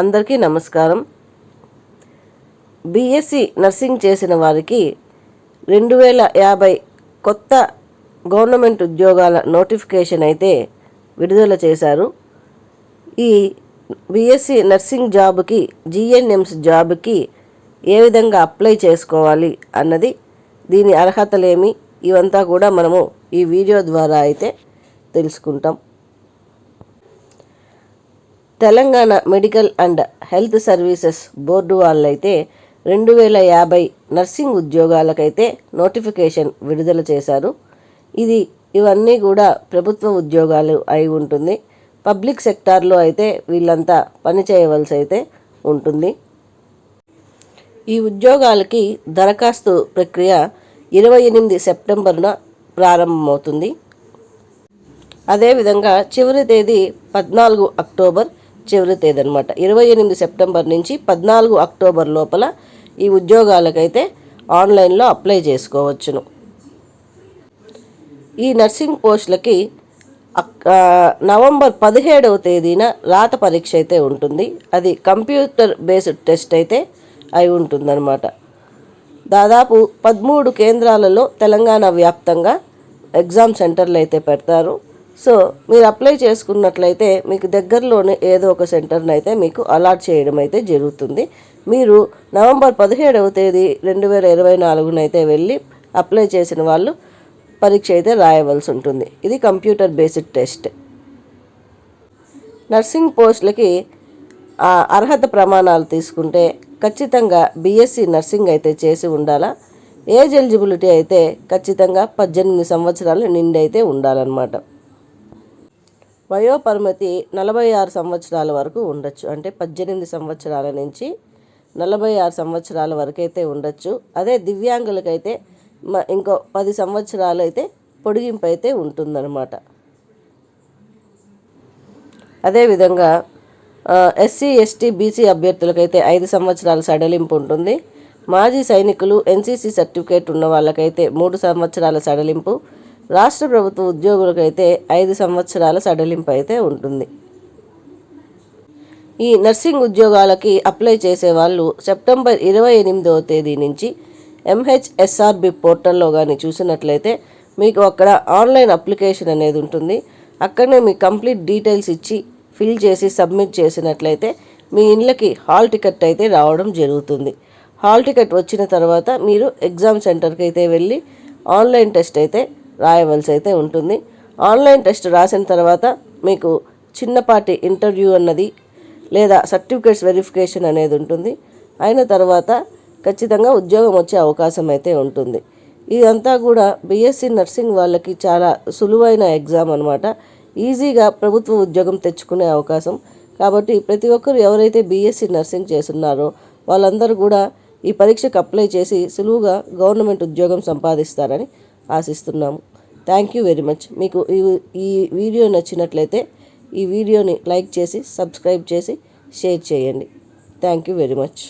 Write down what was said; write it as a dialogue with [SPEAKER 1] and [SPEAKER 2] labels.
[SPEAKER 1] అందరికీ నమస్కారం. BSc nursing చేసిన వారికి రెండు వేల యాభై కొత్త గవర్నమెంట్ ఉద్యోగాల నోటిఫికేషన్ అయితే విడుదల చేశారు. ఈ బీఎస్సీ నర్సింగ్ జాబ్కి జిఎన్ఎంస్ జాబ్కి ఏ విధంగా అప్లై చేసుకోవాలి అన్నది దీని అర్హతలేమి ఇవంతా కూడా మనము ఈ వీడియో ద్వారా అయితే తెలుసుకుంటాం. Telangana medical and health services board వాళ్ళైతే రెండు వేల యాభై నర్సింగ్ ఉద్యోగాలకైతే నోటిఫికేషన్ విడుదల చేశారు. ఇది ఇవన్నీ కూడా ప్రభుత్వ ఉద్యోగాలు అయి ఉంటుంది. పబ్లిక్ సెక్టార్లో అయితే వీళ్ళంతా పని చేయవలసి అయితే ఉంటుంది. ఈ ఉద్యోగాలకి దరఖాస్తు ప్రక్రియ ఇరవై ఎనిమిది సెప్టెంబర్న ప్రారంభమవుతుంది. అదేవిధంగా చివరి తేదీ పద్నాలుగు అక్టోబర్ చివరి తేదీ అనమాట ఇరవై ఎనిమిది సెప్టెంబర్ నుంచి పద్నాలుగు అక్టోబర్ లోపల ఈ ఉద్యోగాలకైతే ఆన్లైన్లో అప్లై చేసుకోవచ్చును. ఈ నర్సింగ్ పోస్టులకి నవంబర్ పదిహేడవ తేదీన రాత పరీక్ష అయితే ఉంటుంది. అది కంప్యూటర్ బేస్డ్ టెస్ట్ అయితే అయి ఉంటుందన్నమాట. దాదాపు పదమూడు కేంద్రాలలో తెలంగాణ వ్యాప్తంగా ఎగ్జామ్ సెంటర్లు అయితే పెడతారు. సో మీరు అప్లై చేసుకున్నట్లయితే మీకు దగ్గరలోనే ఏదో ఒక సెంటర్ని అయితే మీకు అలాట్ చేయడం అయితే జరుగుతుంది. మీరు నవంబర్ పదిహేడవ తేదీ రెండు వేల ఇరవై నాలుగునైతే వెళ్ళి అప్లై చేసిన వాళ్ళు పరీక్ష అయితే రాయవలసి ఉంటుంది. ఇది కంప్యూటర్ బేస్డ్ టెస్ట్. నర్సింగ్ పోస్టులకి ఆ అర్హత ప్రమాణాలు తీసుకుంటే ఖచ్చితంగా బీఎస్సీ నర్సింగ్ అయితే చేసి ఉండాలా? ఏజ్ ఎలిజిబిలిటీ అయితే ఖచ్చితంగా పద్దెనిమిది సంవత్సరాలు నిండి అయితే ఉండాలన్నమాట. వయోపరిమితి నలభై ఆరు సంవత్సరాల వరకు ఉండొచ్చు. అంటే పద్దెనిమిది సంవత్సరాల నుంచి నలభై ఆరు సంవత్సరాల వరకైతే ఉండొచ్చు. అదే దివ్యాంగులకైతే ఇంకో పది సంవత్సరాలు అయితే పొడిగింపు అయితే ఉంటుందన్నమాట. అదేవిధంగా ఎస్సీ ఎస్టీ బీసీ అభ్యర్థులకైతే ఐదు సంవత్సరాల సడలింపు ఉంటుంది. మాజీ సైనికులు ఎన్సీసీ సర్టిఫికేట్ ఉన్న వాళ్ళకైతే మూడు సంవత్సరాల సడలింపు. రాష్ట్ర ప్రభుత్వ ఉద్యోగులకైతే ఐదు సంవత్సరాల సడలింపు అయితే ఉంటుంది. ఈ నర్సింగ్ ఉద్యోగాలకి అప్లై చేసే వాళ్ళు సెప్టెంబర్ ఇరవై ఎనిమిదవ తేదీ నుంచి ఎంహెచ్ఎస్ఆర్బి పోర్టల్లో కానీ చూసినట్లయితే మీకు అక్కడ ఆన్లైన్ అప్లికేషన్ అనేది ఉంటుంది. అక్కడనే మీ కంప్లీట్ డీటెయిల్స్ ఇచ్చి ఫిల్ చేసి సబ్మిట్ చేసినట్లయితే మీ ఇండ్లకి హాల్ టికెట్ అయితే రావడం జరుగుతుంది. హాల్ టికెట్ వచ్చిన తర్వాత మీరు ఎగ్జామ్ సెంటర్కి అయితే వెళ్ళి ఆన్లైన్ టెస్ట్ అయితే రాయవలసి అయితే ఉంటుంది. ఆన్లైన్ టెస్ట్ రాసిన తర్వాత మీకు చిన్నపాటి ఇంటర్వ్యూ అన్నది లేదా సర్టిఫికేట్స్ వెరిఫికేషన్ అనేది ఉంటుంది. అయిన తర్వాత ఖచ్చితంగా ఉద్యోగం వచ్చే అవకాశం అయితే ఉంటుంది. ఇదంతా కూడా బీఎస్సీ నర్సింగ్ వాళ్ళకి చాలా సులువైన ఎగ్జామ్ అనమాట ఈజీగా ప్రభుత్వ ఉద్యోగం తెచ్చుకునే అవకాశం. కాబట్టి ప్రతి ఒక్కరు ఎవరైతే బీఎస్సీ నర్సింగ్ చేస్తున్నారో వాళ్ళందరూ కూడా ఈ పరీక్షకు అప్లై చేసి సులువుగా గవర్నమెంట్ ఉద్యోగం సంపాదిస్తారని ఆశిస్తున్నాము. థ్యాంక్ యూ వెరీ మచ్ మీకు ఈ ఈ వీడియో నచ్చినట్లయితే ఈ వీడియోని లైక్ చేసి సబ్స్క్రైబ్ చేసి షేర్ చేయండి. Thank you very much